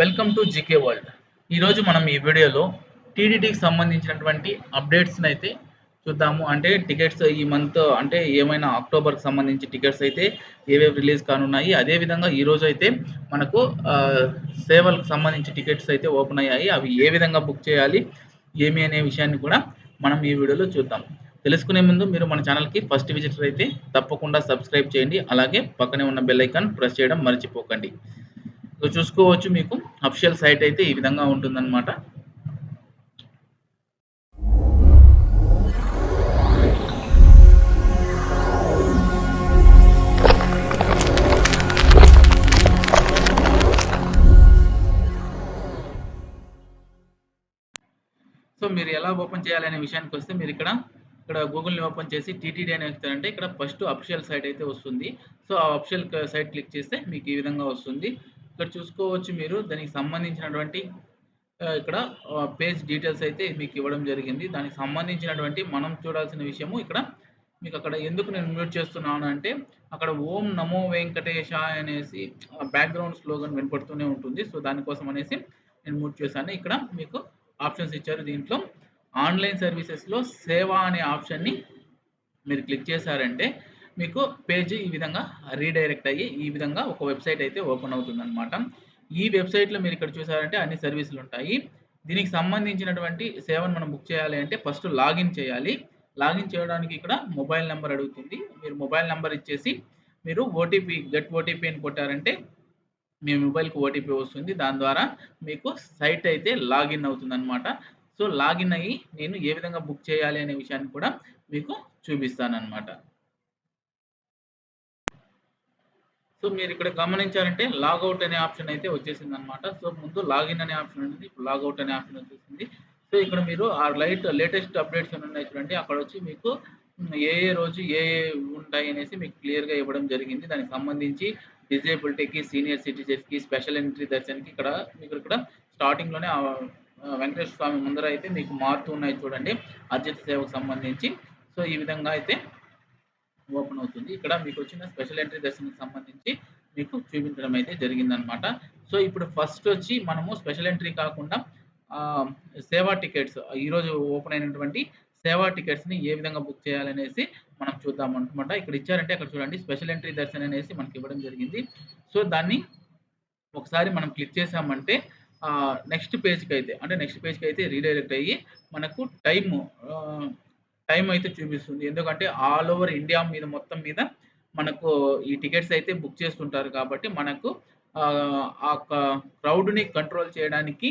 Welcome to GK world ఈరోజు మనం ఈ వీడియోలో టీడీటీకి సంబంధించినటువంటి అప్డేట్స్ని అయితే చూద్దాము. అంటే టికెట్స్ ఈ మంత్ అంటే ఏమైనా అక్టోబర్కి సంబంధించి టికెట్స్ అయితే ఏవేవి రిలీజ్ కానున్నాయి. అదేవిధంగా ఈరోజు అయితే మనకు సేవలకు సంబంధించి టికెట్స్ అయితే ఓపెన్ అయ్యాయి. అవి ఏ విధంగా బుక్ చేయాలి ఏమి అనే విషయాన్ని కూడా మనం ఈ వీడియోలో చూద్దాం. తెలుసుకునే ముందు మీరు మన ఛానల్కి ఫస్ట్ విజిటర్ అయితే తప్పకుండా సబ్స్క్రైబ్ చేయండి. అలాగే పక్కనే ఉన్న బెల్ ఐకాన్ ప్రెస్ చేయడం మర్చిపోకండి. సో చూసుకోవచ్చు మీకు. అఫిషియల్ సైట్ అయితే ఈ విధంగా ఉంటుందన్నమాట. సో మీరు ఎలా ఓపెన్ చేయాలి అనే విషయానికి వస్తే మీరు ఇక్కడ ఇక్కడ గూగుల్ని ఓపెన్ చేసి టీటీడీ అని వస్తారంటే ఇక్కడ ఫస్ట్ అఫిషియల్ సైట్ అయితే వస్తుంది. సో ఆ అఫిషియల్ సైట్ క్లిక్ చేస్తే మీకు ఈ విధంగా వస్తుంది. ఇక్కడ చూసుకోవచ్చు మీరు. దానికి సంబంధించినటువంటి ఇక్కడ పేజ్ డీటెయిల్స్ అయితే మీకు ఇవ్వడం జరిగింది. దానికి సంబంధించినటువంటి మనం చూడాల్సిన విషయము ఇక్కడ మీకు అక్కడ ఎందుకు నేను మ్యూట్ చేస్తున్నాను అంటే అక్కడ ఓం నమో వెంకటేశ అనేసి బ్యాక్గ్రౌండ్ స్లోగన్ వినపడుతూనే ఉంటుంది. సో దానికోసం అనేసి నేను మ్యూట్ చేశాను. ఇక్కడ మీకు ఆప్షన్స్ ఇచ్చారు దీంట్లో. ఆన్లైన్ సర్వీసెస్లో సేవ అనే ఆప్షన్ని మీరు క్లిక్ చేశారంటే మీకు పేజ్ ఈ విధంగా రీడైరెక్ట్ అయ్యి ఈ విధంగా ఒక వెబ్సైట్ అయితే ఓపెన్ అవుతుంది అనమాట ఈ వెబ్సైట్లో మీరు ఇక్కడ చూసారంటే అన్ని సర్వీసులు ఉంటాయి. దీనికి సంబంధించినటువంటి సేవను మనం బుక్ చేయాలి అంటే ఫస్ట్ లాగిన్ చేయాలి. లాగిన్ చేయడానికి ఇక్కడ మొబైల్ నెంబర్ అడుగుతుంది. మీరు మొబైల్ నెంబర్ ఇచ్చేసి మీరు ఓటీపీ గెట్ ఓటీపీ అని కొట్టారంటే మీ మొబైల్కి ఓటీపీ వస్తుంది. దాని ద్వారా మీకు సైట్ అయితే లాగిన్ అవుతుంది అనమాట సో లాగిన్ అయ్యి నేను ఏ విధంగా బుక్ చేయాలి అనే విషయాన్ని కూడా మీకు చూపిస్తాను అనమాట సో మీరు ఇక్కడ గమనించారంటే లాగౌట్ అనే ఆప్షన్ అయితే వచ్చేసింది అనమాట సో ముందు లాగిన్ అనే ఆప్షన్ ఉంటుంది ఇప్పుడు లాగౌట్ అనే ఆప్షన్ వచ్చేసింది. సో ఇక్కడ మీరు ఆ లైట్ లేటెస్ట్ అప్డేట్స్ ఉన్నాయి చూడండి అక్కడ వచ్చి మీకు ఏ ఏ రోజు ఏ ఏ ఉంటాయి అనేసి మీకు క్లియర్గా ఇవ్వడం జరిగింది. దానికి సంబంధించి డిజేబిలిటీకి సీనియర్ సిటిజన్స్కి స్పెషల్ ఎంట్రీ దర్శన్కి ఇక్కడ మీకు ఇక్కడ స్టార్టింగ్లోనే వెంకటేశ్వర స్వామి ముందర అయితే మీకు మారుతూ ఉన్నాయి చూడండి అర్జిత సేవకు సంబంధించి. సో ఈ విధంగా అయితే ఓపెన్ అవుతుంది. ఇక్కడ మీకు వచ్చిన స్పెషల్ ఎంట్రీ దర్శనకు సంబంధించి మీకు చూపించడం అయితే జరిగిందనమాట. సో ఇప్పుడు ఫస్ట్ వచ్చి మనము స్పెషల్ ఎంట్రీ కాకుండా సేవా టికెట్స్ ఈరోజు ఓపెన్ అయినటువంటి సేవా టికెట్స్ని ఏ విధంగా బుక్ చేయాలనేసి మనం చూద్దాం అనమాట ఇక్కడ ఇచ్చారంటే అక్కడ చూడండి స్పెషల్ ఎంట్రీ దర్శనం అనేసి మనకి ఇవ్వడం జరిగింది. సో దాన్ని ఒకసారి మనం క్లిక్ చేసామంటే నెక్స్ట్ పేజ్కి అయితే అంటే నెక్స్ట్ పేజ్కి అయితే రీడైరెక్ట్ అయ్యి మనకు టైము టైం అయితే చూపిస్తుంది. ఎందుకంటే ఆల్ ఓవర్ ఇండియా మీద మొత్తం మీద మనకు ఈ టికెట్స్ అయితే బుక్ చేస్తుంటారు కాబట్టి మనకు ఆ, క్రౌడ్ని కంట్రోల్ చేయడానికి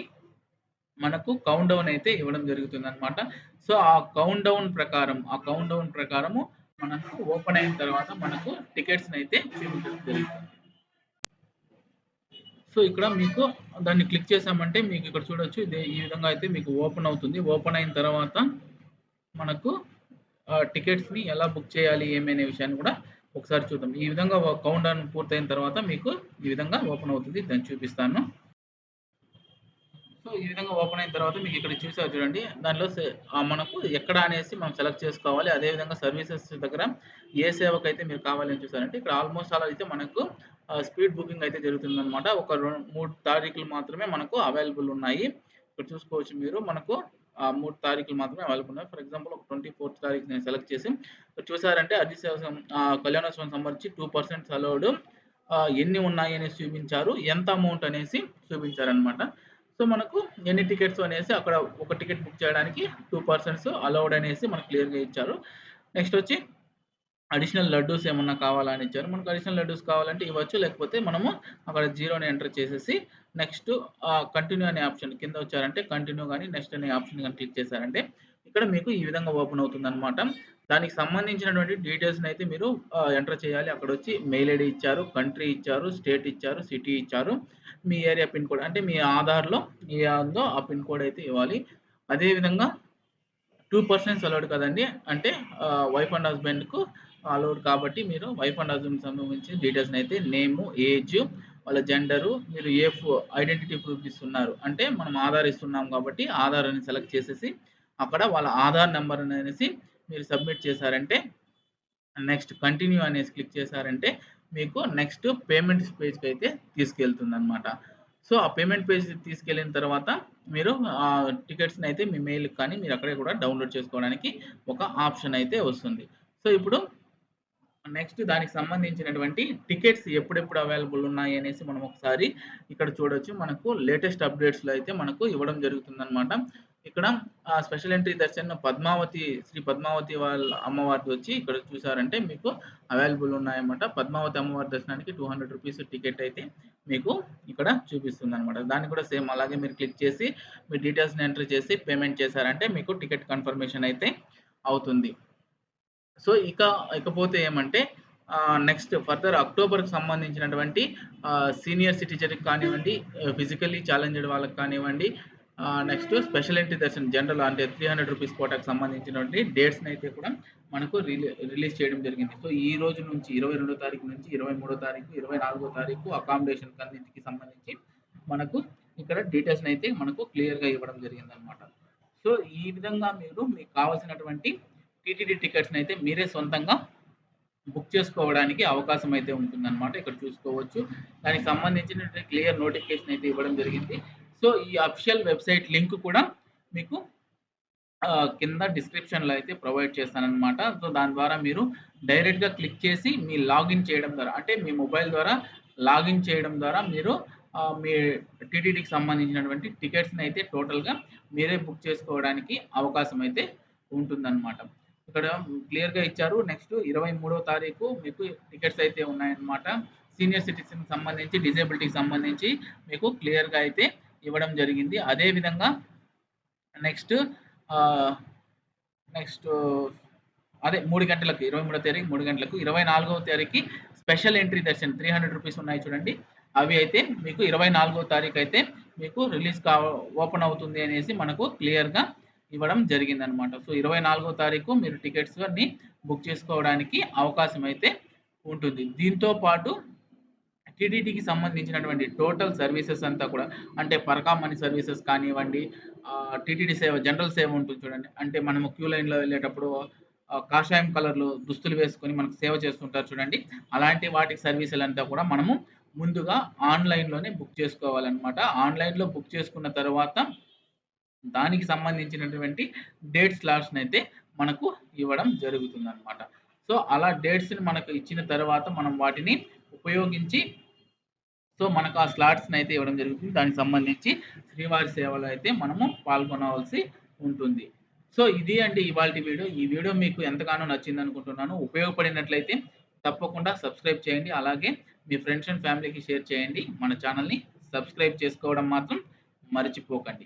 మనకు కౌంట్ డౌన్ అయితే ఇవ్వడం జరుగుతుంది అనమాట సో ఆ కౌంట్ డౌన్ ప్రకారం ఆ కౌంట్ డౌన్ ప్రకారము మనకు ఓపెన్ అయిన తర్వాత మనకు టికెట్స్ అయితే చూపించడం జరుగుతుంది. సో ఇక్కడ మీకు దాన్ని క్లిక్ చేసామంటే మీకు ఇక్కడ చూడొచ్చు. ఇది ఈ విధంగా అయితే మీకు ఓపెన్ అవుతుంది. ఓపెన్ అయిన తర్వాత మనకు టికెట్స్ని ఎలా బుక్ చేయాలి ఏమైనా విషయాన్ని కూడా ఒకసారి చూద్దాం. ఈ విధంగా కౌంట్ డౌన్ పూర్తయిన తర్వాత మీకు ఈ విధంగా ఓపెన్ అవుతుంది. దాన్ని చూపిస్తాను. సో ఈ విధంగా ఓపెన్ అయిన తర్వాత మీకు ఇక్కడ చూసారు చూడండి. దానిలో మనకు ఎక్కడ అనేసి మనం సెలెక్ట్ చేసుకోవాలి. అదే విధంగా సర్వీసెస్ దగ్గర ఏ సేవకు అయితే మీరు కావాలని చూసారంటే ఇక్కడ ఆల్మోస్ట్ అలా అయితే మనకు స్పీడ్ బుకింగ్ అయితే జరుగుతుంది అనమాట ఒక రెండు మూడు తారీఖులు మాత్రమే మనకు అవైలబుల్ ఉన్నాయి. ఇక్కడ చూసుకోవచ్చు మీరు. మనకు ఆ మూడు తారీఖులు మాత్రమే అవైలబుల్ ఉన్నాయి. ఫర్ ఎగ్జాంపుల్ ఒక ట్వంటీ ఫోర్త్ తారీఖు నేను సెలెక్ట్ చేసి చూసారంటే అర్జీ సేవ కళ్యాణోత్సవం సంబంధించి టూ పర్సెంట్ అలౌడ్ ఎన్ని ఉన్నాయి అనేసి చూపించారు ఎంత అమౌంట్ అనేసి చూపించారనమాట సో మనకు ఎన్ని టికెట్స్ అనేసి అక్కడ ఒక టికెట్ బుక్ చేయడానికి టూ పర్సెంట్స్ అలౌడ్ అనేసి మనకు క్లియర్గా ఇచ్చారు. నెక్స్ట్ వచ్చి అడిషనల్ లడ్డూస్ ఏమన్నా కావాలని ఇచ్చారు. మనకు అడిషనల్ లడ్డూస్ కావాలంటే ఇవ్వచ్చు. లేకపోతే మనము అక్కడ జీరోని ఎంటర్ చేసేసి నెక్స్ట్ కంటిన్యూ అనే ఆప్షన్ కింద వచ్చారంటే కంటిన్యూ కానీ నెక్స్ట్ అనే ఆప్షన్ కానీ క్లిక్ చేశారంటే ఇక్కడ మీకు ఈ విధంగా ఓపెన్ అవుతుంది అనమాట దానికి సంబంధించినటువంటి డీటెయిల్స్ని అయితే మీరు ఎంటర్ చేయాలి. అక్కడ వచ్చి మెయిల్ ఐడి ఇచ్చారు కంట్రీ ఇచ్చారు స్టేట్ ఇచ్చారు సిటీ ఇచ్చారు. మీ ఏరియా పిన్ కోడ్ అంటే మీ ఆధార్లో ఏ ఉందో ఆ పిన్ కోడ్ అయితే ఇవ్వాలి. అదేవిధంగా టూ పర్సెంట్స్ అలౌడ్ కదండి. అంటే వైఫ్ అండ్ హస్బెండ్కు ఫాలోడ్ కాబట్టి మీరు వైఫ్ అండ్ హస్బెండ్ సంబంధించి డీటెయిల్స్ అయితే నేము ఏజ్ వాళ్ళ జెండరు మీరు ఏ ఐడెంటిటీ ప్రూఫ్ ఇస్తున్నారు అంటే మనం ఆధార్ ఇస్తున్నాం కాబట్టి ఆధార్ అని సెలెక్ట్ చేసేసి అక్కడ వాళ్ళ ఆధార్ నెంబర్ అనేసి మీరు సబ్మిట్ చేశారంటే నెక్స్ట్ కంటిన్యూ అనేసి క్లిక్ చేశారంటే మీకు నెక్స్ట్ పేమెంట్స్ పేజ్కి అయితే తీసుకెళ్తుంది అనమాట సో, ఆ పేమెంట్ పేజ్ తీసుకెళ్ళిన తర్వాత మీరు ఆ టికెట్స్‌ని అయితే మీ మెయిల్‌కి కానీ మీరు అక్కడే కూడా డౌన్‌లోడ్ చేసుకోవడానికి ఒక ఆప్షన్ అయితే వస్తుంది. సో, ఇప్పుడు నెక్స్ట్ దానికి సంబంధించినటువంటి టికెట్స్ ఎప్పుడెప్పుడు అవైలబుల్ ఉన్నాయి అనేసి మనం ఒకసారి ఇక్కడ చూడొచ్చు. మనకు లేటెస్ట్ అప్‌డేట్స్‌లో అయితే మనకు ఇవ్వడం జరుగుతుందనమాట. ఇక్కడ స్పెషల్ ఎంట్రీ దర్శన్ పద్మావతి శ్రీ పద్మావతి వాళ్ళ అమ్మవారిది వచ్చి ఇక్కడ చూసారంటే మీకు అవైలబుల్ ఉన్నాయన్నమాట. పద్మావతి అమ్మవారి దర్శనానికి టూ హండ్రెడ్ రూపీస్ టికెట్ అయితే మీకు ఇక్కడ చూపిస్తుంది అనమాట దాన్ని కూడా సేమ్ అలాగే మీరు క్లిక్ చేసి మీ డీటెయిల్స్‌ని ఎంటర్ చేసి పేమెంట్ చేశారంటే మీకు టికెట్ కన్ఫర్మేషన్ అయితే అవుతుంది. సో, ఇక ఇకపోతే ఏమంటే నెక్స్ట్ ఫర్దర్ అక్టోబర్‌కి సంబంధించినటువంటి సీనియర్ సిటిజన్‌కి కానివ్వండి, ఫిజికల్లీ ఛాలెంజ్డ్ వాళ్ళకి కానివ్వండి, next special entry darshan general అంటే త్రీ హండ్రెడ్ రూపీస్ కోటాకు సంబంధించినటువంటి డేట్స్‌ని అయితే కూడా మనకు రిలీ రిలీజ్ చేయడం జరిగింది. సో, ఈ రోజు నుంచి 22 తారీఖు నుంచి 23 తారీఖు, 24 తారీఖు అకామిడేషన్ అన్నింటికి సంబంధించి మనకు ఇక్కడ డీటెయిల్స్‌ని అయితే మనకు క్లియర్‌గా ఇవ్వడం జరిగిందనమాట. సో, ఈ విధంగా మీరు మీకు కావాల్సినటువంటి టీటీడీ టికెట్స్‌ని అయితే మీరే సొంతంగా బుక్ చేసుకోవడానికి అవకాశం అయితే ఉంటుందన్నమాట. ఇక్కడ చూసుకోవచ్చు. దానికి సంబంధించినటువంటి క్లియర్ నోటిఫికేషన్ అయితే ఇవ్వడం జరిగింది. సో, ఈ అఫిషియల్ వెబ్‌సైట్ లింక్ కూడా మీకు కింద డిస్క్రిప్షన్‌లో అయితే ప్రొవైడ్ చేస్తానన్నమాట. సో, దాని ద్వారా మీరు డైరెక్ట్‌గా క్లిక్ చేసి మీ లాగిన్ చేయడం ద్వారా అంటే మీ మొబైల్ ద్వారా లాగిన్ చేయడం ద్వారా మీరు మీ టీటీడీకి సంబంధించినటువంటి టికెట్స్‌ని అయితే టోటల్‌గా మీరే బుక్ చేసుకోవడానికి అవకాశం అయితే ఉంటుందన్నమాట. ఇక్కడ క్లియర్‌గా ఇచ్చారు. నెక్స్ట్ 23 తారీఖు మీకు టికెట్స్ అయితే ఉన్నాయన్నమాట. సీనియర్ సిటిజన్ సంబంధించి, డిజేబిలిటీకి సంబంధించి మీకు క్లియర్‌గా అయితే ఇవ్వడం జరిగింది. అదే విధంగా నెక్స్ట్ నెక్స్ట్ అదే మూడు గంటలకు ఇరవై మూడో తారీఖు మూడు గంటలకు, 24వ తారీఖుకి స్పెషల్ ఎంట్రీ దర్శన్ రూ. 300 ఉన్నాయి చూడండి. అవి అయితే మీకు 24వ తారీఖు అయితే మీకు రిలీజ్ కా ఓపెన్ అవుతుంది అనేసి మనకు క్లియర్‌గా ఇవ్వడం జరిగిందనమాట. సో, 24వ తారీఖు మీరు టికెట్స్ అన్ని బుక్ చేసుకోవడానికి అవకాశం అయితే ఉంటుంది. దీంతో పాటు టీటీడీకి సంబంధించినటువంటి టోటల్ సర్వీసెస్ అంతా కూడా అంటే పరకా సర్వీసెస్ కానివ్వండి, టీటీడీ సేవ జనరల్ సేవ ఉంటుంది చూడండి. అంటే మనము క్యూ లైన్‌లో వెళ్ళేటప్పుడు కాషాయం కలర్‌లో దుస్తులు వేసుకొని మనకు సేవ చేస్తుంటారు చూడండి. అలాంటి వాటికి సర్వీసులంతా కూడా మనము ముందుగా ఆన్‌లైన్‌లోనే బుక్ చేసుకోవాలన్నమాట. ఆన్‌లైన్‌లో బుక్ చేసుకున్న తర్వాత దానికి సంబంధించినటువంటి డేట్ స్లాట్స్‌ని అయితే మనకు ఇవ్వడం జరుగుతుంది అనమాట సో, అలా డేట్స్‌ని మనకు ఇచ్చిన తర్వాత మనం వాటిని ఉపయోగించి సో, మనకు ఆ స్లాట్స్‌ని అయితే ఇవ్వడం జరుగుతుంది. దానికి సంబంధించి శ్రీవారి సేవలో అయితే మనము పాల్గొనవలసి ఉంటుంది. సో, ఇది అండి ఇవాల్టి వీడియో. ఈ వీడియో మీకు ఎంతగానో నచ్చిందనుకుంటున్నాను. ఉపయోగపడినట్లయితే తప్పకుండా సబ్స్క్రైబ్ చేయండి. అలాగే మీ ఫ్రెండ్స్ అండ్ ఫ్యామిలీకి షేర్ చేయండి. మన ఛానల్ని సబ్స్క్రైబ్ చేసుకోవడం మాత్రం మర్చిపోకండి.